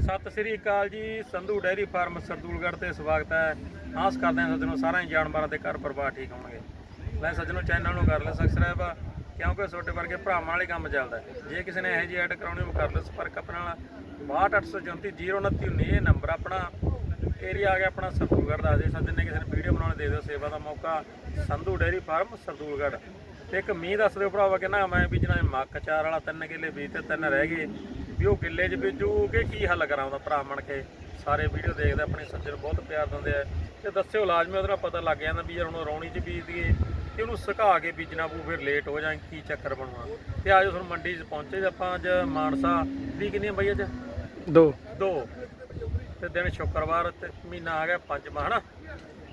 ਸਤਿ ਸ੍ਰੀ ਅਕਾਲ ਜੀ, Sandhu dairy farm Sardulgarh ਤੇ ਸਵਾਗਤ ਹੈ। ਆਸ ਕਰਦੇ ਹਾਂ ਸੱਜਣੋ ਸਾਰਿਆਂ ਹੀ ਜਾਨਵਰਾਂ ਦੇ ਘਰ ਪਰਿਵਾਰ ਠੀਕ ਹੋਣਗੇ। ਲੈ ਸੱਜਣੋ ਚੈਨਲ ਨੂੰ ਕਰ ਲੈ ਸਬਸਕ੍ਰਾਈਬ ਕਿਉਂਕਿ ਛੋਟੇ ਵਰਗੇ ਭਰਾਵਾਂ ਵਾਲੇ ਕੰਮ ਚੱਲਦਾ ਜੇ ਕਿਸੇ ਨੇ ਇਹੋ ਜਿਹੀ ਐਡ ਕਰਾਉਣੀ ਉਹ ਕਰ ਲਓ ਸੰਪਰਕ ਆਪਣੇ ਨਾਲ 62844029 ਇਹ ਨੰਬਰ ਆਪਣਾ। ਏਰੀਆ ਆ ਗਿਆ ਆਪਣਾ ਸਰਦੂਲਗੜ੍ਹ ਦਾ। ਜੇ ਸੱਜਣ ਨੇ ਕਿਸੇ ਨੇ ਵੀਡੀਓ ਬਣਾਉਣ, ਦੇ ਦਿਓ ਸੇਵਾ ਦਾ ਮੌਕਾ। Sandhu dairy farm Sardulgarh. ਤੇ ਇੱਕ ਮੀਂਹ ਦੱਸ ਦਿਓ ਭਰਾਵਾ ਕਿੰਨਾ ਮੈਂ ਬੀਜਣਾ ਹੈ ਮੱਕ, ਚਾਰ ਵਾਲਾ, ਤਿੰਨ ਕਿੱਲੇ ਬੀਜ ਤੇ ਤਿੰਨ ਰਹਿ ਗਏ। ਵੀ ਉਹ ਕਿੱਲੇ 'ਚ ਬੀਜੂ ਕਿ ਕੀ ਹੱਲ ਕਰਾਉਂਦਾ ਭਰਾ ਬਣ ਕੇ? ਸਾਰੇ ਵੀਡੀਓ ਦੇਖਦੇ ਆਪਣੇ ਸੱਜਣ ਬਹੁਤ ਪਿਆਰ ਦਿੰਦੇ ਆ। ਤੇ ਦੱਸਿਓ ਲਾਜ਼ਮੀ ਉਹਦੇ ਪਤਾ ਲੱਗ ਜਾਂਦਾ ਵੀ ਯਾਰ ਹੁਣ ਰੌਣੀ 'ਚ ਬੀਜ ਦਈਏ ਤੇ ਉਹਨੂੰ ਸੁਕਾ ਕੇ ਬੀਜਣਾ ਪਊ ਫਿਰ ਲੇਟ ਹੋ ਜਾਏ ਕੀ ਚੱਕਰ ਬਣੂਗਾ? ਤੇ ਆਜੋ ਤੁਹਾਨੂੰ ਮੰਡੀ 'ਚ ਪਹੁੰਚੇ ਜੇ ਆਪਾਂ ਅੱਜ ਮਾਨਸਾ। ਦੀ ਕਿੰਨੀ ਬਈ ਅੱਜ? ਦੋ। ਦੋ। ਤੇ ਦਿਨ ਸ਼ੁੱਕਰਵਾਰ ਤੇ ਮਹੀਨਾ ਆ ਗਿਆ ਪੰਜਵਾਂ ਹਨਾ?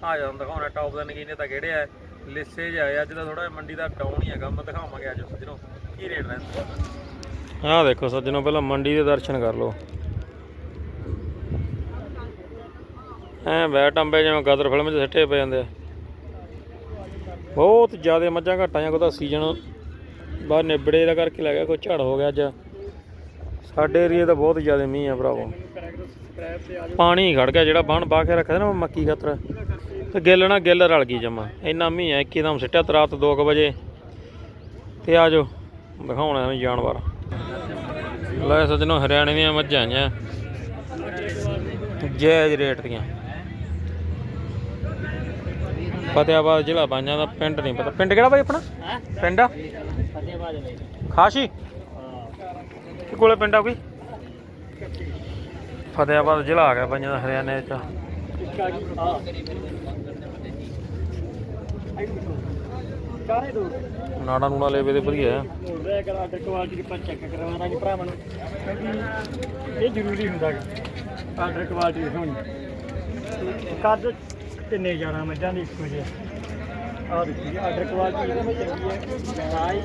ਆ ਜਾ ਦਿਖਾਉਣਾ ਟੌਪ ਦਾ ਨਗੀਨੇ ਤਾਂ ਕਿਹੜੇ ਆ। ਲਿੱਸੇ ਜਾਏ ਅੱਜ ਦਾ ਥੋੜਾ ਮੰਡੀ ਦਾ ਡਾਊਨ ਹੀ ਹੈਗਾ ਮੈਂ ਦਿਖਾਵਾਂਗੇ ਅੱਜ ਸੱਜਣੋ ਕੀ ਰੇਟ ਰਹਿੰਦਾ? ਆਹ ਦੇਖੋ ਸੱਜਣੋ ਪਹਿਲਾਂ ਮੰਡੀ ਦੇ ਦਰਸ਼ਨ ਕਰ ਲਓ। ਐ ਬੈਠ ਅੰਬੇ ਜਿਵੇਂ ਗਦਰ ਫਿਲਮ 'ਚ ਸਿੱਟੇ ਪਏ ਜਾਂਦੇ ਆ। ਬਹੁਤ ਜ਼ਿਆਦਾ ਮੱਝਾਂ ਘਟਾਂ ਜਾਂ ਸੀਜ਼ਨ ਬਾਹਰ ਨਿਬੜੇ ਦਾ ਕਰਕੇ ਲੱਗ ਗਿਆ, ਕੋਈ ਝੜ ਹੋ ਗਿਆ ਅੱਜ। ਸਾਡੇ ਏਰੀਏ ਤਾਂ ਬਹੁਤ ਜ਼ਿਆਦਾ ਮੀਂਹ ਆ ਭਰਾਵੋ। ਪਾਣੀ ਖੜ ਗਿਆ, ਜਿਹੜਾ ਬਣ ਬਾ ਕੇ ਰੱਖਦੇ ਨਾ ਉਹ ਮੱਕੀ ਖਾਤਰ। ਤੇ ਗਿੱਲ ਨਾ ਗਿੱਲ ਰਲ ਗਈ ਜਮਾ। ਇੰਨਾ ਮੀਂਹ ਆ, ਇੱਕਦਮ ਸਿੱਟਿਆ ਤੇ ਰਾਤ 2 ਵਜੇ। ਤੇ ਆ ਜਾਓ, ਦਿਖਾਉਣਾ ਇਹਨੂੰ ਜਾਨਵਰ। ਲੈ ਸੱਜਣੋ ਹਰਿਆਣੇ ਦੀਆਂ ਮੱਝਾਂ ਆਈਆਂ। ਜਾਇਜ਼ ਰੇਟ ਦੀਆਂ। ਫਤਿਆਬਾਦ ਜ਼ਿਲ੍ਹਾ ਬਾਂਝਾਂ ਦਾ ਪਿੰਡ ਨਹੀਂ ਪਤਾ। ਪਿੰਡ ਕਿਹੜਾ ਬਾਈ ਆਪਣਾ? ਪਿੰਡ ਆ? ਖਾਸ਼ੀ? ਕਿ ਕੋਲੇ ਪਿੰਡ ਆ ਕੋਈ? ਫਤਿਆਬਾਦ ਜ਼ਿਲ੍ਹਾ ਆ ਗਿਆ ਪੰਜਾਂ ਦਾ। ਹਰਿਆਣੇ ਚ ਚਾਰੇ ਦੋ ਨਾੜਾ ਨੂੜਾ ਲੈਵੇ ਤੇ ਵਧੀਆ ਆ। ਦਾ ਗੱਲ ਆਰਡਰ ਕੁਆਲਿਟੀ ਦੀ ਪਰ ਚੈੱਕ ਕਰਵਾਉਣਾ ਜੀ ਭਰਾਵਾਂ ਨੂੰ। ਕਿਉਂਕਿ ਇਹ ਜ਼ਰੂਰੀ ਹੁੰਦਾ ਹੈ ਆਰਡਰ ਕੁਆਲਿਟੀ ਹੋਣੀ। ਕੱਦ ਕਿੰਨੇ ਜ਼ਿਆਦਾ ਮੱਝਾਂ ਦੀ ਇੱਕੋ ਜਿਹੀ ਆਹ ਦੇਖੀ ਆਰਡਰ ਕੁਆਲਿਟੀ ਇਹਦੇ ਵਿੱਚ ਚੰਗੀ ਹੈ ਆਈ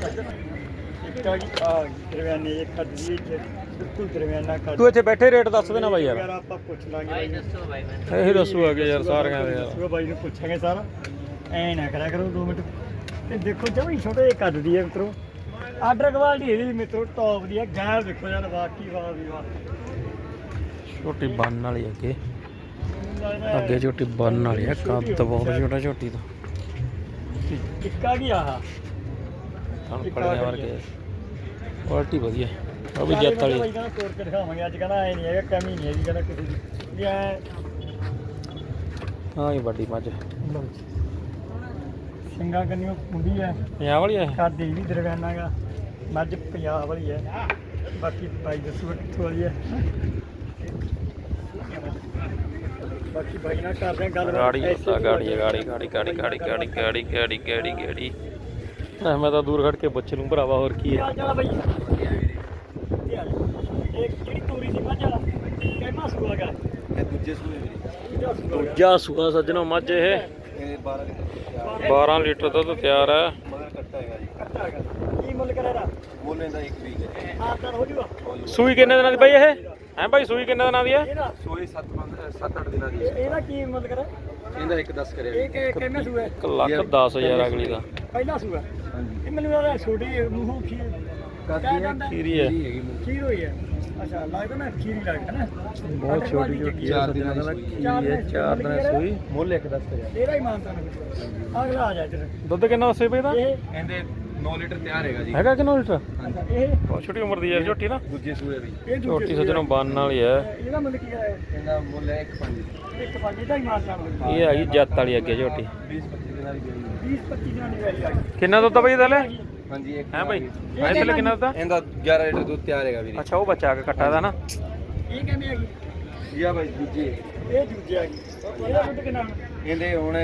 ਇੱਕ ਆ ਗਈ ਆ ਦਰਮਿਆਨੇ ਇੱਕ ਕੱਦ ਦੀ ਇੱਕ ਬਿਲਕੁਲ ਦਰਮਿਆਨਾ ਕੱਦ। ਤੂੰ ਇੱਥੇ ਬੈਠੇ ਰੇਟ ਦੱਸ ਦੇਣਾ ਬਾਈ ਯਾਰ। ਆਪਾਂ ਪੁੱਛ ਲਾਂਗੇ ਬਾਈ ਨੂੰ। ਇਹੀ ਦੱਸੂ ਅੱਗੇ ਯਾਰ ਸਾਰਿਆਂ ਦੇ। ਯਾਰ ਉਹ ਬਾਈ ਨੂੰ ਪੁੱਛਾਂਗੇ ਸਾਰਾ। ਐ ਨਾ ਕਰਿਆ ਕਰੋ 2 ਮਿੰਟ ਤੇ ਦੇਖੋ ਜਮੀ ਛੋਟੇ ਜਿਹੇ ਕੱਦ ਦੀ ਹੈ ਮਿੱਤਰੋ। ਆਰਡਰ ਕੁਆਲਿਟੀ ਇਹਦੀ ਮਿੱਤਰੋ ਟੌਪ ਦੀ ਹੈ। ਗੈਰ ਦੇਖੋ ਯਾਰ ਵਾਕੀ ਵਾਹ ਵੀ ਵਾਹ। ਛੋਟੀ ਬੰਨ ਵਾਲੀ ਅੱਗੇ। ਅੱਗੇ ਛੋਟੀ ਬੰਨ ਵਾਲੀ ਆ ਕੱਦ ਬਹੁਤ ਛੋਟਾ ਛੋਟੀ ਦਾ ਟਿੱਕਾ ਕੀ ਆਹ। ਤੁਹਾਨੂੰ ਪੜਿਆ ਵਰਗੇ। ਕੁਆਲਿਟੀ ਵਧੀਆ। ਉਹ ਵੀ ਜੱਤ ਵਾਲੀ। ਬਾਈ ਕਹਿੰਦਾ ਤੋੜ ਕੇ ਦਿਖਾਵਾਂਗੇ। ਅੱਜ ਕਹਿੰਦਾ ਐ ਨਹੀਂ ਹੈਗਾ ਕਮੀ ਨਹੀਂ ਹੈਗੀ ਕਹਿੰਦਾ ਕਿਸੇ ਦੀ। ਹਾਂ ਇਹ ਵੱਡੀ ਮੱਝ। ਸਿੰਘਾਂ ਕੰਨੀਓ ਮੁੰਡੀ ਹੈ। ਪੰਜਾਬ ਵਾਲੀ ਆ? ਕੱਦ ਇਹ ਵੀ ਦਰਮਿਆਨਾ ਗਾ ਮੱਝ ਪੰਜਾਬ ਵਾਲੀ ਹੈ। ਬਾਕੀ ਬਾਈ ਦੱਸੂਗਾ ਕਿੱਥੋਂ ਵਾਲੀ ਹੈ। ਬਾਕੀ ਬਾਈ ਨਾਲ ਕਰਦੇ ਹਾਂ ਗੱਲ ਗਾੜੀ ਆ ਗਾੜੀ ਆ, ਗਾੜੀ ਗਾੜੀ ਗਾੜੀ ਗਾੜੀ ਗਾੜੀ ਗਾੜੀ ਗਾੜੀ ਗਾੜੀ ਗਾੜੀ। ਮੈਂ ਤਾਂ ਦੂਰ ਖੜ ਕੇ ਪੁੱਛ ਲੂੰ ਭਰਾਵਾ ਹੋਰ ਕੀ ਹੈ? ਚਲਾ ਬਾਈ। ਇਹ ਜਿਹੜੀ ਤੋਰੀ ਸੀ ਮੱਝ ਵਾਲਾ ਕਿੰਨਾ ਸੂਆ ਗਾ? ਇਹ ਦੂਜੇ ਸੂਏ ਵੀਰੇ ਦੂਜਾ ਸੂਆ ਸੱਜਣੋ ਮੱਝ ਇਹ। 12 ਲੀਟਰ ਤਿਆਰ 12 ਲੀਟਰ ਦੁੱਧ ਤਿਆਰ ਹੈ। ਮਗਰ ਕੱਟਾ ਹੈਗਾ ਜੀ। ਕੱਟਾ ਹੈਗਾ ਕੀ ਮੁੱਲ ਕਰਿਆ ਦਾ ਬੋਲੇ ਦਾ ਇੱਕ ਵੀਕ ਹੈ ਤਾਂ ਹੋ ਜੂਗਾ। ਸੂਈ ਕਿੰਨੇ ਦਿਨਾਂ ਦੀ ਬਾਈ ਇਹ? ਹੈ ਬਾਈ ਸੂਈ ਕਿੰਨੇ ਦਿਨਾਂ ਦੀ ਹੈ? ਇਹਦਾ? ਸੋਏ 7 7 8 ਦਿਨਾਂ ਦੀ ਇਹ- ਇਹਦਾ ਕੀ ਮੁੱਲ ਕਰਿਆ? ਇਹਦਾ ਇੱਕ 10 ਕਰਿਆ ਇਹ ਕਿੰਨਾ ਸੂਆ ਹੈ? 1 ਲੱਖ 10000 ਅਗਲੀ ਦਾ। ਪਹਿਲਾ ਸੂਆ ਹਾਂਜੀ। ਇਹ ਮੈਨੂੰ ਲੱਗਦਾ ਛੋਟੀ ਮੂੰਹੋਂ ਖੀਰ ਕਹਿ ਜਾਂਦਾ ਖੀਰੀ ਹੈ। ਖੀਰ ਹੋਈ ਹੈ। ਅੱਛਾ ਲੱਗਦਾ ਨਾ ਖੀਰੀ ਲੱਗਦਾ ਨਾ। ਬਹੁਤ ਛੋਟੀ ਛੋਟੀ ਚਾਰ ਦਿਨਾਂ ਦੀ ਕੀ ਹੈ ਚਾਰ ਦਿਨਾਂ ਦੀ ਸੂਈ ਮੁੱਲ ਇੱਕ 10 ਕਰਿਆ ਇਹਦਾ ਹੀ ਮਾਨਤਾ ਨਾ ਅਗਲਾ ਆ ਜਾ ਇੱਧਰ। ਦੁੱਧ ਕਿੰਨਾ ਦੱਸੇ ਪਈ ਦਾ? ਇਹ ਇਹਦੇ 9 ਲੀਟਰ ਤਿਆਰ ਹੈਗਾ ਜੀ। ਹੈਗਾ ਕਿੰਨਾ ਲੀਟਰ? ਇਹ ਬਹੁਤ ਛੋਟੀ ਉਮਰ ਦੀ ਹੈ ਝੋਟੀ ਨਾ। ਦੂਜੇ ਸੂਏ ਵੀ ਝੋਟੀ ਸੱਜਣੋਂ ਬੰਨ ਵਾਲੀ ਹੈ। ਇਹਦਾ ਮੁੱਲ ਕੀ ਕਰਾਇਆ ਇਹਦਾ ਮੁੱਲ ਹੈ 1 5 ਇੱਕ ਪੰਜ ਦਾ ਹੀ ਮਾਨਤਾ ਇਹ ਹੈਗੀ ਜੱਤ ਵਾਲੀ ਅੱਗੇ ਝੋਟੀ। 20 25 ਦਿਨਾਂ ਦੀ ਗਈ 20 25 ਦਿਨਾਂ ਦੀ ਆ ਕਿੰਨਾ ਦੁੱਧ ਬਈ ਇਹਦਾ ਲੈ ਹਾਂਜੀ ਇੱਕ ਹੈ ਬਾਈ ਐ ਥੱਲੇ ਕਿੰਨਾ ਦੁੱਧ ਆ? ਇਹਦਾ 11 ਲੀਟਰ ਦੁੱਧ ਤਿਆਰ ਹੈਗਾ ਵੀਰੇ। ਅੱਛਾ ਉਹ ਬੱਚਾ ਆ ਕੇ ਕੱਟਾ ਦਾ ਨਾ। ਇਹ ਕਹਿੰਦੇ ਆ ਗਈ ਇਹ ਬਾਈ ਦੂਜੀ। ਇਹ ਦੂਜੇ ਆ ਗਈ ਇਹਦਾ ਦੁੱਧ ਕਿੰਨਾ? ਇਹਦੇ ਹੁਣ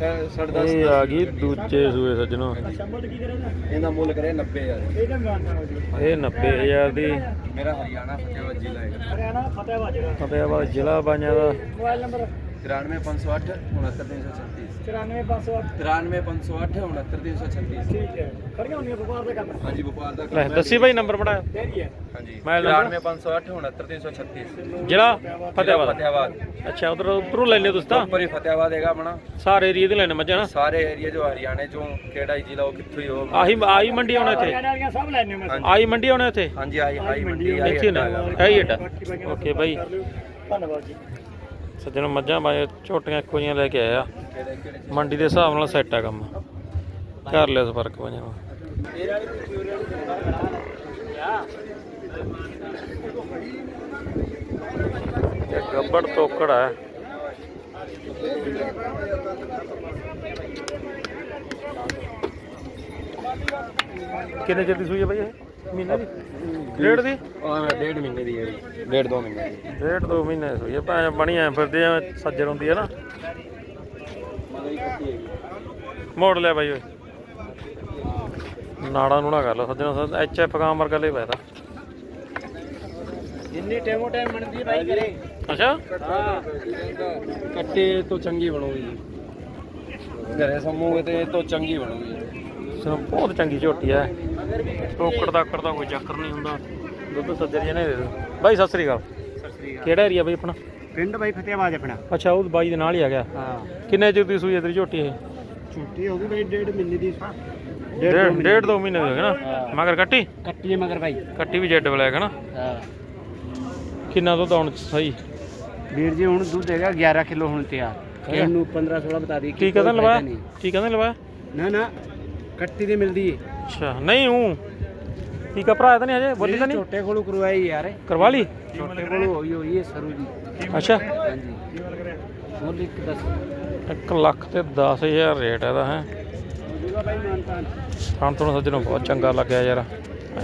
10.5 ਇਹ ਆ ਗਈ ਦੂਜੇ ਸੂਏ ਸੱਜਣੋ। ਅੱਛਾ ਮੁੱਲ ਕੀ ਕਰਿਆ ਇਹਦਾ? ਇਹਦਾ ਮੁੱਲ ਕਰਿਆ 90000 ਇਹਦਾ ਮਾਨਤਾ ਹੋ ਜੀ। ਇਹ 90000 ਦੀ। ਮੇਰਾ ਹਰਿਆਣਾ ਫਤਿਹਵਾਦ ਜ਼ਿਲ੍ਹਾ ਹੈਗਾ। ਹਰਿਆਣਾ ਫਤਿਹਬਾਦ ਜਿਹੜਾ ਫਤਿਆਬਾਦ ਜ਼ਿਲ੍ਹਾ ਬਾਈਆਂ ਦਾ। ਮੋਬਾਈਲ ਨੰਬਰ 93508 69336 94508 93508 69336 ਠੀਕ ਹੈ। ਖੜੀਆਂ ਹੁੰਦੀਆਂ ਵਪਾਰ ਦਾ ਕੰਮ। ਹਾਂਜੀ ਵਪਾਰ ਦਾ ਲੈ ਦੱਸੀ ਬਾਈ ਨੰਬਰ ਬੜਾ ਡੇਰੀ ਹੈ। ਹਾਂਜੀ। ਮੈਂ ਨੰਬਰ 93508 69336 ਜ਼ਿਲ੍ਹਾ ਫਤਿਆਬਾਦ। ਫਤਿਆਬਾਦ ਅੱਛਾ ਉਧਰ ਉਧਰੋਂ ਲੈਣੇ ਤੁਸੀਂ ਤਾਂ? ਉੱਪਰ ਹੀ ਫਤਿਆਬਾਦ ਹੈਗਾ ਆਪਣਾ। ਸਾਰੇ ਏਰੀਏ ਦੇ ਲੈਣੇ ਮੱਝਾਂ ਨਾ? ਸਾਰੇ ਏਰੀਆ ਜੋ ਹਰਿਆਣੇ ਚੋਂ ਕਿਹੜਾ ਹੀ ਜ਼ਿਲ੍ਹਾ ਉਹ ਕਿੱਥੋਂ ਹੀ ਹੋ। ਆਹੀ ਆਹੀ ਮੰਡੀ ਆਉਣਾ ਇੱਥੇ? ਵਾਲੀਆਂ ਸਭ ਲੈਣੇ ਮੈਂ ਹਾਂਜੀ। ਆਈ ਮੰਡੀ ਆਉਣਾ ਇੱਥੇ? ਹਾਂਜੀ ਆਈ ਹਾਈ ਮੰਡੀ ਆਈ ਇੱਥੇ ਨਾ। ਹੈ ਹੀ ਏਡਾ ਓਕੇ ਬਾਈ। ਧੰਨਵਾਦ ਜੀ। ਸੱਜਣ, ਮੱਝਾਂ ਬਾਈ ਝੋਟੀਆਂ ਇੱਕੋ ਜਿਹੀਆਂ ਲੈ ਕੇ ਆਇਆ ਮੰਡੀ ਦੇ ਹਿਸਾਬ ਨਾਲ ਸੈੱਟ ਆ ਕੰਮ। ਕਰ ਲਿਆ ਸੰਪਰਕ ਬਾਈਆਂ ਨਾਲ ਇਹ ਗੱਬੜ ਤੋਕੜ ਹੈ ਕਿੰਨੇ ਚਿਰ ਦੀ ਸੂਈ ਹੈ ਬਾਈ ਇਹ? ਮਹੀਨੇ ਦੀ? ਡੇਢ ਦੀ? ਹਾਂ ਡੇਢ ਮਹੀਨੇ ਦੀ ਹੈ ਜੀ। ਡੇਢ ਦੋ ਮਹੀਨੇ ਦੀ। ਡੇਢ ਦੋ ਮਹੀਨੇ ਦੀ ਸੂਈ ਹੈ ਭਾਵੇਂ ਬਣੀ ਐ ਫਿਰਦੇ ਆ ਸੱਜਰ ਹੁੰਦੀ ਹੈ ਨਾ। ਮੋੜ ਲਿਆ ਬਾਈ ਓਏ। ਨਾੜਾ ਨੂੜਾ ਕਰ ਲਓ ਸੱਜਣਾ ਸੱਜ ਐਚ ਐਫ ਗਾਂ ਵਰਗਾ ਲੈ ਪੈਦਾ ਜਿੰਨੀ ਟੈਮੋ ਟਾਈਮ ਬਣਦੀ ਬਾਈ ਕਰੇ ਅੱਛਾ? ਹਾਂ। ਕੱਟੇ ਤੋਂ ਚੰਗੀ ਬਣੂਗੀ ਜੀ। ਘਰੇ ਸਮੂਗੇ ਤੇ ਇਹ ਤੋਂ ਚੰਗੀ ਬਣੂਗੀ। ਸੋ ਬਹੁਤ ਚੰਗੀ ਝੋਟੀ ਐ ਟੋਕੜ ਦਾ ਦਾ ਕੋਈ ਚੱਕਰ ਨਹੀਂ ਹੁੰਦਾ। ਦੁੱਧ ਸੱਜਰ ਜਿਹਨੇ ਦੇ ਦਿਓ। ਬਾਈ ਸਤਿ ਸ੍ਰੀ ਅਕਾਲ। ਸਤਿ ਸ੍ਰੀ ਅਕਾਲ ਕਿਹੜਾ ਏਰੀਆ ਬਾਈ ਆਪਣਾ? ਪਿੰਡ ਬਾਈ ਫਤਿਆਬਾਦ ਆਪਣਾ। ਅੱਛਾ ਉਹ ਬਾਈ ਦੇ ਨਾਲ ਹੀ ਆ ਗਿਆ ਹਾਂ। ਕਿੰਨੇ ਚਿਰ ਦੀ ਸੂਈ ਹੈ ਤੇਰੀ ਝੋਟੀ ਇਹ? ਛੁੱਟੀ ਹੋ ਗਈ ਬਾਈ ਡੇਢ ਮਹੀਨੇ ਦੀ। ਡੇਢ ਡੇਢ ਦੋ ਮਹੀਨੇ ਦੀ। ਹੋ ਗਈ ਨਾ? ਹਾਂ। ਮਗਰ ਕੱਟੀ? ਕੱਟੀ ਹੈ ਮਗਰ ਬਾਈ। ਕੱਟੀ ਵੀ ਜੈਡ ਬਲੈਕ ਹੈ ਨਾ? ਹਾਂ। ਕਿੰਨਾ ਦੁੱਧ ਆਉਣ ਚ ਸਹੀ? ਵੀਰ ਜੀ ਹੁਣ ਦੁੱਧ ਹੈਗਾ 11 ਕਿਲੋ ਹੁਣ ਤਿਆਰ? ਇਹਨੂੰ 15 16 ਬਤਾ ਦੀ ਕੀ ਕਦੋਂ ਲਵਾਇਆ ਕੀ ਕਦੋਂ ਲਵਾਇਆ ਨਾ ਨਾ। ਕੱਟੀ ਦੀ ਮਿਲਦੀ ਹੈ ਅੱਛਾ ਨਹੀਂ ਹੂੰ। ਠੀਕ ਆ ਭਰਾ ਤਾਂ ਨਹੀਂ ਹਜੇ? ਬੋਲੀ ਤਾਂ ਨਹੀਂ? ਛੋਟੇ ਕੋਲੋਂ ਕਰਵਾਈ ਯਾਰ। ਕਰਵਾ ਲਈ? ਛੋਟੇ ਕੋਲੋਂ ਹੋਈ ਹੋਈ ਹੈ ਸਰੂ ਜੀ। ਅੱਛਾ। ਹਾਂਜੀ। ਮੁੱਲ ਇੱਕ ਦੱਸ। 1 ਲੱਖ ਤੇ 10000 ਰੇਟ ਇਹਦਾ ਹੈ। ਜੂਗਾ ਬਾਈ ਮਾਨਤਾਨ ਖਾਣ ਤੋਂ ਸੱਜਣੋਂ ਬਹੁਤ ਚੰਗਾ ਲੱਗਿਆ ਯਾਰ।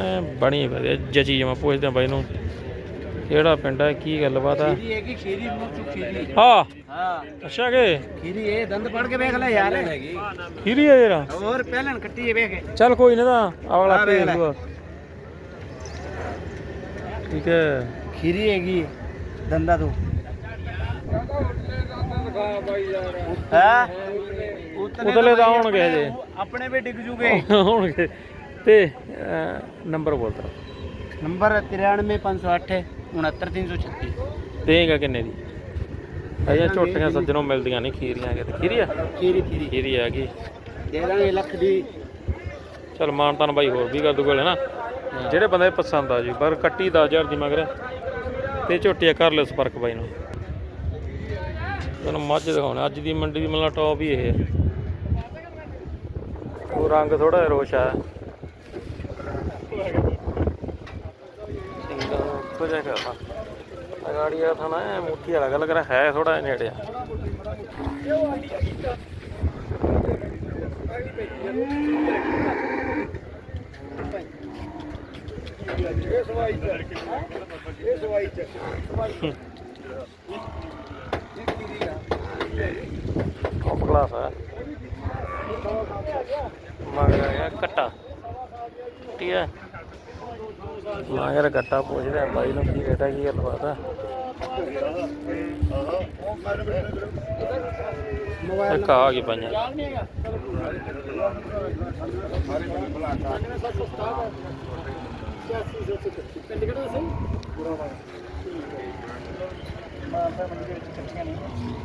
ਐ ਬਣੀ ਵਧੀਆ ਜਚੀ ਜਮਾ ਪੁੱਛਦੇ ਬਾਈ ਨੂੰ। ਕਿਹੜਾ ਪਿੰਡ ਹੈ? ਕੀ ਗੱਲਬਾਤ ਹੈ? ਖੀਰੀ ਹੈਗੀ ਖੀਰੀ ਮੂੰਹ ਚ ਖੀਰੀ। ਹਾਂ। ਹਾਂ। ਅੱਛਾ ਕਿ? ਖੀਰੀ ਇਹ ਦੰਦ ਪੜ ਕੇ ਵੇਖ ਲੈ ਯਾਰ। ਖੀਰੀ ਹੈ ਯਾਰ? ਹੋਰ ਪਹਿਲਾਂ ਕੱਟੀ ਹੈ ਵੇਖ ਚੱਲ ਕੋਈ ਨਾ ਤਾਂ ਅਗਲਾ ਠੀਕ ਹੈ। ਖੀਰੀ ਹੈਗੀ ਦੰਦਾ ਤੋਂ। ਹਾਂ? ਉਤਲੇ ਤਾਂ ਆਉਣਗੇ ਹਜੇ। ਆਪਣੇ ਵੀ ਡਿੱਗ ਜੂਗੇ। ਹੋਣਗੇ ਤੇ ਨੰਬਰ ਬੋਲ ਤਾ ਨੰਬਰ 93508 69336 ਦੇਗਾ ਕਿੰਨੇ ਦੀ? ਅਜੇ ਝੋਟੀਆਂ ਸੱਜਣੋਂ ਮਿਲਦੀਆਂ ਨਹੀਂ ਖੀਰੀਆਂ ਕਿਤੇ ਖੀਰੀ ਆ? ਖੀਰੀ ਖੀਰੀ। ਖੀਰੀ ਹੈਗੀ ਦੇ ਦਾਂਗੇ ਲੱਖ ਦੀ। ਚਲ ਮਾਨਤਾਨ ਬਾਈ ਹੋਰ ਵੀ ਕਰ ਦੂਗਾ ਨਾ। ਜਿਹੜੇ ਬੰਦੇ ਪਸੰਦ ਆ ਜੀ ਪਰ ਕੱਟੀ 10000 ਦੀ ਮਗਰ। ਤੇ ਝੋਟੀਆਂ ਕਰ ਲਿਓ ਸੰਪਰਕ ਬਾਈ ਨੂੰ। ਤੁਹਾਨੂੰ ਮੱਝ ਦਿਖਾਉਣਾ ਅੱਜ ਦੀ ਮੰਡੀ ਦੀ ਮਤਲਬ ਟੌਪ ਹੀ ਇਹ ਹੈ ਉਹ ਰੰਗ ਥੋੜਾ ਰੋਸ਼ ਆ। ਸਿੰਘਾਂ ਨੂੰ ਉੱਤੋਂ ਜਾ ਕਰਨਾ ਅਗਾੜੀ ਆ ਥਾਣਾ ਮੁੱਠੀ ਵਾਲਾ ਗੱਲ ਕਰ, ਹੈ ਥੋੜਾ ਨੇੜੇ ਆ ਟੌਪ ਕਲਾਸ ਹੈ। ਮਗਰ ਆ ਗਿਆ ਕੱਟਾ ਠੀਕ ਹੈ। ਮਗਰ ਕੱਟਾ ਪੁੱਛਦੇ ਆ ਬਾਈ ਨੂੰ ਕੀ ਰੇਟ ਹੈ ਕੀ ਗੱਲਬਾਤ ਹੈ ਇੱਕ ਆ ਗਈ ਪੰਜਾਂ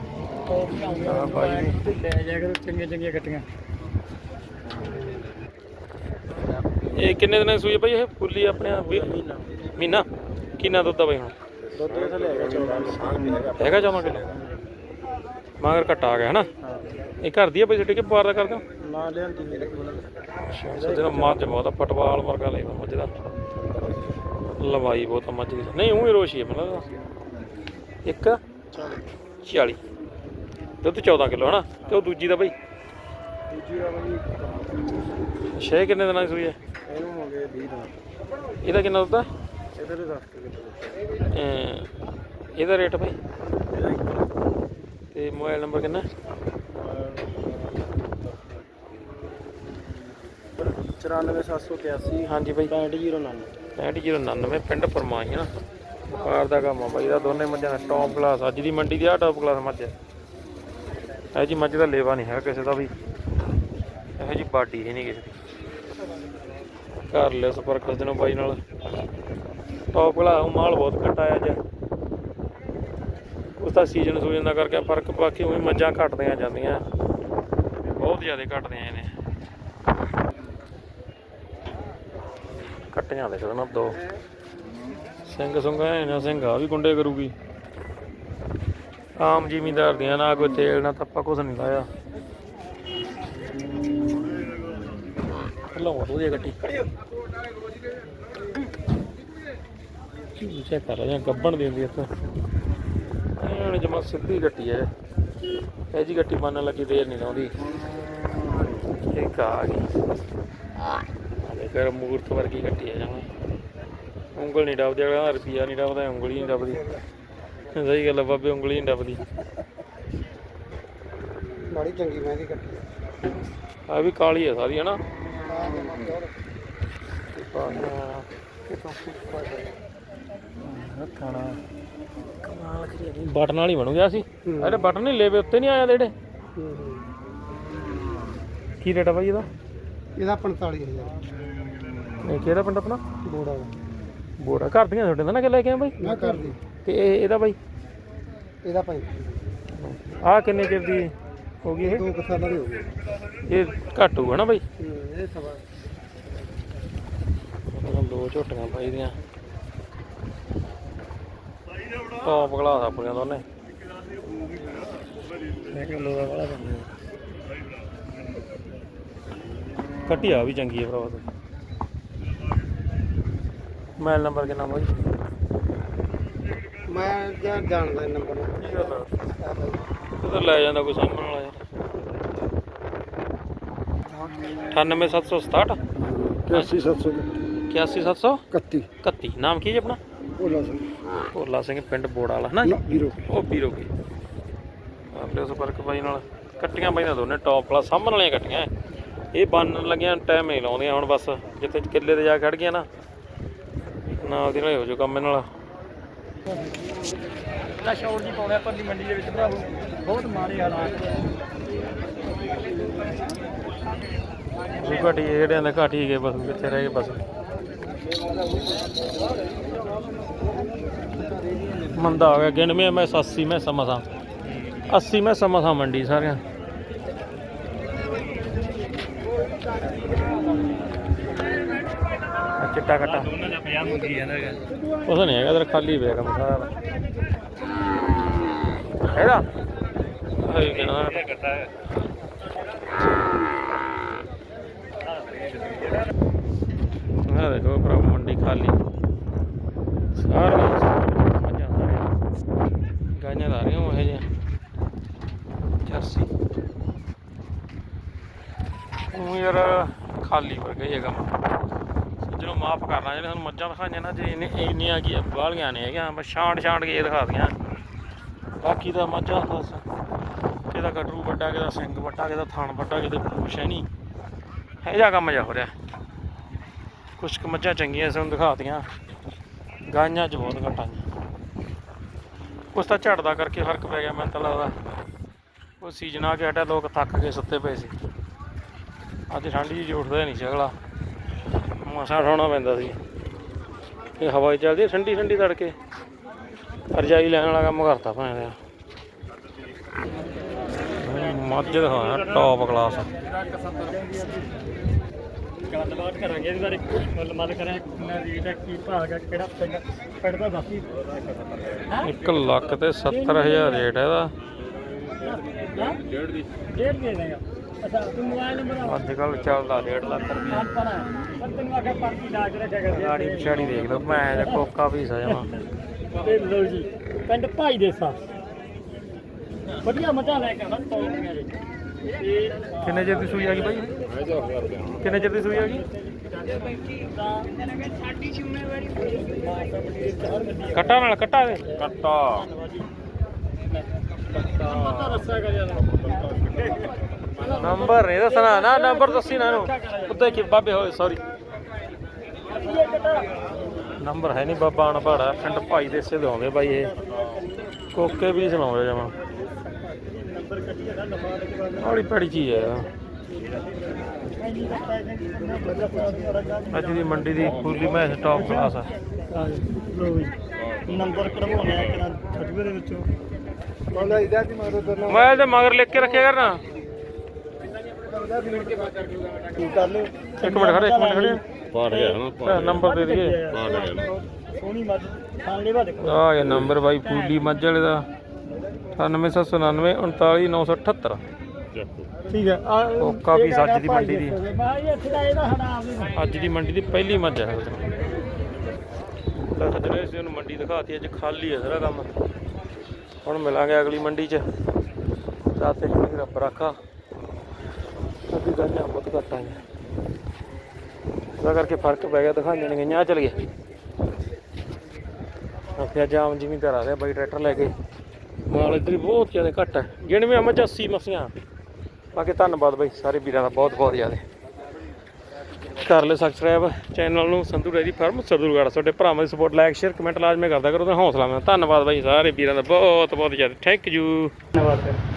ਆ ਬਾਈ ਨੂੰ। ਲੈ ਜਾ ਕਰੋ ਚੰਗੀਆਂ ਚੰਗੀਆਂ ਕੱਟੀਆਂ ਇਹ ਕਿੰਨੇ ਦਿਨਾਂ ਦੀ ਸੂਈ ਹੈ ਭਾਈ ਇਹ? ਫੁੱਲੀ ਆਪਣੇ ਆਪ ਵੀ ਮਹੀਨਾ। ਕਿੰਨਾ ਦੁੱਧ ਆ ਬਾਈ ਹੁਣ? ਦੁੱਧ ਇਹ ਥੱਲੇ ਹੈਗਾ 14 ਹੈਗਾ ਜਮਾ ਕਿਲੋ? ਮਗਰ ਘਟਾ ਆ ਗਿਆ ਹਨਾ? ਇਹ ਘਰ ਦੀ ਆ ਬਈ ਛੱਡ ਕੇ ਬਾਹਰ ਦਾ ਕਰਦੇ ਹੋ? ਨਾ ਲਿਆਂਦੀ ਮੇਰੇ ਕੋਲ ਅੱਛਾ ਜਿਹੜਾ ਮੱਝ ਬਹੁਤ ਆ ਫੁੱਟਬਾਲ ਵਰਗਾ ਲੱਗਦਾ ਮੱਝ ਦਾ। ਲੰਬਾਈ ਬਹੁਤ ਆ ਮੱਝ ਦੀ। ਨਹੀਂ ਉਹ ਹੀ ਰੋਸ਼ੀ ਹੈ ਲੱਗਦਾ। ਇੱਕ? 40 ਦੁੱਧ 14 ਕਿਲੋ ਹਨਾ? ਤੇ ਉਹ ਦੂਜੀ ਦਾ ਬਈ ਦੂਜੀ ਦਾ ਬਾਈ ਛੇ ਕਿੰਨੇ ਦਿਨਾਂ ਦੀ ਸੂਈ ਹੈ? ਇਹਨੂੰ ਹੋ ਗਏ 20 ਦਾ ਇਹਦਾ ਕਿੰਨਾ ਦੁੱਧ ਆ? ਇਹਦੇ ਦੇ 10 ਕਿਲੋ ਅਹ ਇਹਦਾ ਰੇਟ ਬਈ? ਤੇ ਮੋਬਾਈਲ ਨੰਬਰ ਕਿੰਨਾ? 94783 ਹਾਂਜੀ ਬਾਈ। 6509 6599 ਪਿੰਡ ਫਰਮਾਈ ਹੈ ਨਾ ਕਾਰ ਦਾ ਕੰਮ ਆ ਬਾਈ ਦਾ ਦੋਨੇ ਮੱਝਾਂ ਦਾ ਟੌਪ ਕਲਾਸ ਅੱਜ ਦੀ ਮੰਡੀ ਦੀ ਆ ਟੌਪ ਕਲਾਸ ਮੱਝ ਹੈ। ਇਹ ਜੀ ਮੱਝ ਦਾ ਲੇਵਾ ਨਹੀਂ ਹੈ ਕਿਸੇ ਦਾ ਵੀ। ਇਹ ਜੀ ਬਾਡੀ ਹੀ ਨਹੀਂ ਕਿਸੇ ਦੀ। ਕਰ ਲਿਓ ਸੰਪਰਕ ਉਸ ਦਿਨੋਂ ਬਾਈ ਨਾਲ। ਟੌਪ ਵਾਲਾ ਮਾਲ ਬਹੁਤ ਘਟਾ ਹੈ ਅੱਜ। ਉਸ ਦਾ ਸੀਜ਼ਨ ਸੂਜਨ ਦਾ ਕਰਕੇ ਫ਼ਰਕ ਬਾਕੀ ਉਹੀ ਮੱਝਾਂ ਘਟਦੀਆਂ ਜਾਂਦੀਆਂ। ਬਹੁਤ ਜ਼ਿਆਦਾ ਘਟਦੀਆਂ ਨੇ ਕੱਟੀਆਂ ਦੇਖੋ ਨਾ ਦੋ। ਸਿੰਘ ਸੁੰਗਾ ਐ ਸਿੰਘ ਆ ਵੀ ਗੁੰਡੇ ਕਰੂਗੀ। ਆਮ ਜ਼ਿਮੀਂਦਾਰ ਦੀਆਂ ਨਾ ਕੋਈ ਤੇਲ ਨਾ ਤੱਪਾ ਕੁਛ ਨਹੀਂ ਲਾਇਆ। ਬਹੁਤ ਵਧੀਆ ਗੱਟੀ ਚੈੱਕ ਕਰ ਰਿਹਾ ਗੱਬਣ ਦੀ ਹੁੰਦੀ ਇੱਥੇ। ਐਨ ਜਮਾ ਸਿੱਧੀ ਗੱਟੀ ਹੈ ਇਹ। ਜੀ ਗੱਟੀ ਬੰਨਣ ਲੱਗੀ ਦੇਰ ਨਹੀਂ ਲਾਉਂਦੀ। ਇੱਕ ਆ ਗਈ। ਆਲੇ ਕਰ ਮੂਰਤ ਵਰਗੀ ਗੱਟੀ ਹੈ ਜਮਾ। ਉਂਗਲ ਨਹੀਂ ਡੱਬਦੀ ਅਗਲਾ ਰੁਪਿਆ ਨਹੀਂ ਡੱਬਦਾ ਉਂਗਲੀ ਨਹੀਂ ਡੱਬਦੀ। ਸਹੀ ਗੱਲ ਆ ਬਾਬੇ ਉਂਗਲੀ ਨਹੀਂ ਡੱਬਦੀ। ਬੜੀ ਚੰਗੀ ਮਹਿੰਦੀ ਕੱਟੀ ਆ। ਵੀ ਕਾਲੀ ਆ ਸਾਰੀ ਹਨਾ? ਕਮਾਲ ਕਰੀ ਬਟਨ ਹੀ ਬਣ ਗਿਆ ਸੀ। ਅਰੇ ਬਟਨ ਨਹੀਂ ਲੇਵੇ ਉੱਤੇ ਨਹੀਂ ਆਇਆ ਜਿਹੜੇ। ਕੀ ਰੇਟ ਆ ਬਾਈ ਇਹਦਾ? ਇਹਦਾ 45000 ਇਹ ਕਿਹੜਾ ਪਿੰਡ ਆਪਣਾ? ਬੋੜਾ। ਬੋੜਾ। ਘਰ ਦੀਆਂ ਤੁਹਾਡੇ ਦਾ ਨਾ ਕਿ ਲੈ ਕੇ ਆ ਬਾਈ? ਨਾ ਕਰਦੀ ਤੇ ਇਹ ਇਹਦਾ ਬਾਈ? ਇਹਦਾ ਭਾਈ। ਆਹ ਕਿੰਨੇ ਚਿਰ ਦੀ ਹੋ ਗਈ ਇਹ? ਦੋ ਸਾਲਾਂ ਦੀ ਹੋ ਗਈ। ਇਹ ਘੱਟ ਹੋਊਗਾ ਨਾ ਬਾਈ? ਇਹ ਸਵਾ ਇਹਨਾਂ ਦੋ ਝੋਟੀਆਂ ਬਾਈ ਦੀਆਂ। ਟੌਪ ਕਲਾਸ ਆਪਣੀਆਂ ਦੋਨੇ। ਵਾਲਾ ਬੰਦਾ ਘਟਿਆ ਵੀ ਚੰਗੀ ਹੈ ਭਰਾਵਾ ਤੇ। ਮੋਬਾਈਲ ਨੰਬਰ ਕਿੰਨਾ ਬਾਈ? ਮੈਂ ਜਾਂ ਜਾਣਦਾ ਨੰਬਰ। ਤੂੰ ਤਾਂ ਲੈ ਜਾਂਦਾ ਕੋਈ ਸਾਹਮਣ ਵਾਲਾ। 98767? 83700 81700 31 31 ਨਾਮ ਕੀ ਜੀ ਆਪਣਾ? ਬੋਲਾ ਸਰ ਭੋਲਾ ਸਿੰਘ ਪਿੰਡ ਬੋੜਾ ਵਾਲਾ ਹਨਾ ਨਾ ਵੀਰੋ ਉਹ ਵੀਰੋ ਕੀ। ਆਪਣੇ ਸੰਪਰਕ ਬਾਈ ਨਾਲ ਕੱਟੀਆਂ ਬਾਈ ਨਾਲ ਦੋਨੇ ਟੌਪ ਵਾਲਾ ਸਾਹਮਣ ਵਾਲੀਆਂ ਕੱਟੀਆਂ। ਇਹ ਬੰਨਣ ਲੱਗਿਆ ਟਾਈਮ ਨਹੀਂ ਲਾਉਂਦੀਆਂ ਹੁਣ ਬਸ। ਜਿੱਥੇ ਕਿੱਲੇ ਤੇ ਜਾ ਕੇ ਖੜ ਗਈਆਂ ਨਾ ਨਾਲ ਦੀ ਨਾਲ ਹੀ ਜਾਊ ਕੰਮ ਇਹਨਾਂ ਨਾਲ। ਦਾ ਸ਼ੌਰ ਜੀ ਪਾਉਣਾ ਪਰਲੀ ਮੰਡੀ ਦੇ ਵਿੱਚ ਭਰਾਵੋ। ਬਹੁਤ ਮਾੜੇ ਹਾਲਾਤ। ਉਹ ਘਟੀ ਜਿਹੜਿਆਂ ਦੇ ਘਟ ਹੀ ਗਏ ਬਸ ਕਿੱਥੇ ਰਹਿ ਗਏ ਬਸ। ਮੰਦਾ ਹੋ ਗਿਆ ਗਿਣਵੇਂ ਮੈਂ 80 ਮੈਂ ਸਮਸਾਂ 80 ਮੈਂ ਸਮਸਾਂ ਮੰਡੀ ਸਾਰਿਆਂ। ਚਿੱਟਾ ਕੱਟਾ ਦੋਨਾਂ ਦਾ 50 ਮੁੰਦੀ ਜਾਂਦਾ ਹੈਗਾ। ਉਸ ਨਹੀਂ ਹੈਗਾ ਤੇਰਾ ਖਾਲੀ ਪਿਆ ਕੰਮ ਸਾਰਾ। ਇਹਦਾ ਹਾਏ ਕਿਹਨਾਂ ਕੱਟਾ ਹੈ। ਆ ਦੇਖੋ ਭਰਾ ਮੰਡੀ ਖਾਲੀ। ਸਾਰੀਆਂ ਮੱਝਾਂ ਸਾਰੀਆਂ ਗਾਈਆਂ ਦਾ ਰਹੀਆਂ ਉਹ ਜਿਹੀਆਂ ਜਰਸੀ। ਉਹ ਯਾਰ ਖਾਲੀ ਵਰਗਾ ਹੀ ਹੈਗਾ। ਜਿਹਨੂੰ ਮਾਫ ਕਰਨਾ, ਜਿਹੜੇ ਸਾਨੂੰ ਮੱਝਾਂ ਦਿਖਾਈਆਂ ਨਾ, ਜੇ ਇੰਨੀਆਂ ਕੀ ਬਾਲੀਆਂ ਨੇ ਹੈਗੀਆਂ। ਬਸ ਛਾਂਟ ਛਾਂਟ ਕੇ ਇਹ ਦਿਖਾ ਦਿਆਂ। ਬਾਕੀ ਤਾਂ ਮੱਝਾਂ ਦੱਸ। ਕਿਹਦਾ ਕਟਰੂ ਵੱਡਾ, ਕਿਹਦਾ ਸਿੰਘ ਵੱਡਾ, ਕਿਹਦਾ ਥਾਣ ਵੱਡਾ, ਕਿਤੇ ਪੁੱਛ ਹੈ ਨਹੀਂ। ਇਹ ਜਾ ਕੰਮ ਜਾ ਹੋ ਰਿਹਾ। ਕੁਛ ਕੁ ਮੱਝਾਂ ਚੰਗੀਆਂ ਸਾਨੂੰ ਦਿਖਾਤੀਆਂ। ਗਾਈਆਂ 'ਚ ਬਹੁਤ ਘਟਾਂ ਕੁਛ ਤਾਂ ਝੜਦਾ ਕਰਕੇ ਫ਼ਰਕ ਪੈ ਗਿਆ, ਮੈਨੂੰ ਤਾਂ ਲੱਗਦਾ। ਉਹ ਸੀਜ਼ਨ ਆ ਕੇ ਹਟਿਆ, ਲੋਕ ਥੱਕ ਕੇ ਸੁੱਤੇ ਪਏ ਸੀ। ਅੱਜ ਠੰਡ ਜੀ ਉੱਠਦਾ ਨਹੀਂ ਸੀ ਅਗਲਾ। ਮਸਾ ਠਾਉਣਾ ਪੈਂਦਾ ਸੀ। ਇਹ ਹਵਾ ਹੀ ਚੱਲਦੀ ਠੰਡੀ ਠੰਡੀ ਤੜਕੇ। ਰਜਾਈ ਲੈਣ ਵਾਲਾ ਕੰਮ ਕਰਤਾ ਭਾਵੇਂ ਦਾ ਮੱਝ ਦਿਖਾਇਆ ਟੌਪ ਕਲਾਸ ਗੱਲਬਾਤ ਕਰਾਂਗੇ ਇਹਦੇ ਬਾਰੇ ਮੁੱਲ ਮੱਲ ਕਰਾਂਗੇ ਕਿੰਨਾ ਰੇਟ ਹੈ ਕੀ ਭਾਅ ਹੈ ਕਿਹੜਾ ਪਿੰਡ ਪਿੰਡ ਦਾ ਦੱਸੀ 1 ਲੱਖ ਤੇ 70000 ਰੇਟ ਹੈ ਇਹਦਾ। ਡੇਢ ਦੀ। ਡੇਢ ਦੇ ਦੇਗਾ ਅੱਛਾ ਤੂੰ ਮੋਬਾਈਲ ਨੰਬਰ ਅੱਜ ਕੱਲ ਚੱਲਦਾ 1.5 ਲੱਖ ਰੁਪਏ ਪਰ। ਤੈਨੂੰ ਆਖਿਆ ਪਰਚੀ ਲਾ ਕੇ ਰੱਖਿਆ ਕਰਦੇ ਗਾੜੀ ਪਿਛਾੜੀ ਦੇਖ ਲਓ ਮੈਂ ਕੋਕਾ ਵੀ ਸਜਵਾ ਤੇ ਲੋ ਜੀ ਪਿੰਡ ਭਾਈ ਦੇ ਸਾ ਵਧੀਆ ਮਜ਼ਾ ਲੈ ਕੇ ਜੀ ਤੇ ਕਿੰਨੇ ਚਿਰ ਦੀ ਸੂਈ ਆ ਗਈ ਬਾਈ? ਕਿੰਨੇ ਚਿਰ ਦੀ ਸੂਈ ਆ ਗਈ? ਕੱਟਾ ਨਾਲ ਕੱਟਾ ਦੇ? ਕੱਟਾ। ਨੰਬਰ ਨਹੀਂ ਦੱਸਣਾ ਨਾ ਨੰਬਰ ਦੱਸੀ ਨਾ ਇਹਨੂੰ। ਉੱਤੇ ਕਿ ਬਾਬੇ ਹੋਏ ਸੌਰੀ ਨੰਬਰ ਹੈ ਨਹੀਂ ਬਾਬਾ ਅਨਪੜਾ ਪਿੰਡ ਭਾਈ ਦੇ ਸੇ ਦੇ ਆਉਂਦੇ ਬਾਈ ਇਹ। ਕੋਕੇ ਵੀ ਸੁਣਾਉਂਦੇ ਜਮਾ। ਦੇ ਬਾਅਦ ਹੌਲੀ ਪੈੜੀ ਚੀਜ਼ ਹੈ ਦਾ ਦੀ ਕਿੰਨਾ ਬੜਾ ਅੱਜ ਦੀ ਮੰਡੀ ਦੀ ਫੁੱਲੀ ਮੈਚ ਟੌਪ ਕਲਾਸ ਆ। ਨੰਬਰ ਕਢਵਾਉਣੇ ਆ ਕਿਹਨਾਂ ਛੱਡਵੇ ਦੇ ਵਿੱਚੋਂ। ਇਹਦਾ ਮਗਰ ਕਰਨਾ। ਮੋਬਾਈਲ ਤੇ ਮਗਰ ਲਿਖ ਕੇ ਰੱਖਿਆ ਕਰਨਾ। ਕੀ ਕਰ ਲਿਓ। ਇੱਕ ਮਿੰਟ ਖੜੇ ਇੱਕ ਮਿੰਟ ਖੜੇ। ਪਾੜ ਗਿਆ ਨਾ ਨੰਬਰ ਦੇ ਦਈਏ। ਸੋਹਣੀ ਮੱਝ ਖਾਣ ਲੈਵਾ ਦੇਖੋ। ਆ ਗਿਆ ਨੰਬਰ ਬਾਈ ਫੁੱਲੀ ਮੱਝ ਵਾਲੇ ਦਾ। 9799 39978 ਠੀਕ ਹੈ ਆ ਉਹ ਕਾਫੀ ਸੱਜ ਦੀ ਮੰਡੀ ਦੀ। ਇੱਥੇ ਇਹਦਾ ਅੱਜ ਦੀ ਮੰਡੀ ਦੀ ਪਹਿਲੀ ਮੱਝ ਹੈ ਤਾਂ ਸੱਜਣੇ ਸੀ ਉਹਨੂੰ ਮੰਡੀ ਦਿਖਾਤੀ ਅੱਜ ਖਾਲੀ ਹੈ ਸਾਰਾ ਕੰਮ। ਹੁਣ ਮਿਲਾਂਗੇ ਅਗਲੀ ਮੰਡੀ 'ਚ। ਰਾਤੇ ਜੀ ਰੱਬ ਰਾਖਾ। ਅੱਗੇ ਗਾਈਆਂ ਬਹੁਤ ਘੱਟ ਆਈਆਂ ਉਹਦਾ ਕਰਕੇ ਫ਼ਰਕ ਪੈ ਗਿਆ ਦਿਖਾਈਆਂ ਨਹੀਂ ਗਈਆਂ। ਆ ਚਲ ਗਏ। ਆਪਿਆ ਜਾਮ ਜ਼ਿਮੀਂਦਾਰ ਆ ਰਿਹਾ ਬਾਈ ਟਰੈਕਟਰ ਲੈ ਕੇ। ਮਾਲ ਇੱਧਰ ਹੀ ਬਹੁਤ ਜ਼ਿਆਦਾ ਘੱਟ ਹੈ। ਗਿਣਵੇਂ ਮੱਝ 80 ਮਸੀਆਂ। ਬਾਕੀ ਧੰਨਵਾਦ ਬਾਈ, ਸਾਰੇ ਵੀਰਾਂ ਦਾ ਬਹੁਤ ਬਹੁਤ ਜ਼ਿਆਦਾ। ਕਰ ਲੈ ਸਬਸਕ੍ਰਾਈਬ ਚੈਨਲ ਨੂੰ, ਸੰਧੂ ਡੈਰੀ ਫਾਰਮ, ਸਰਦੂਲਗੜ੍ਹ। ਤੁਹਾਡੇ ਭਰਾਵਾਂ ਦੀ ਸਪੋਰਟ ਲਾਈਕ ਸ਼ੇਅਰ ਕਮੈਂਟ ਲਾਜ਼ਮੀ ਕਰਦਾ ਕਰੋ ਤੇ ਹੌਸਲਾ ਮੈਂ ਧੰਨਵਾਦ ਬਾਈ, ਸਾਰੇ ਵੀਰਾਂ ਦਾ ਬਹੁਤ ਬਹੁਤ ਜ਼ਿਆਦਾ। ਥੈਂਕ ਯੂ ਧੰਨਵਾਦ।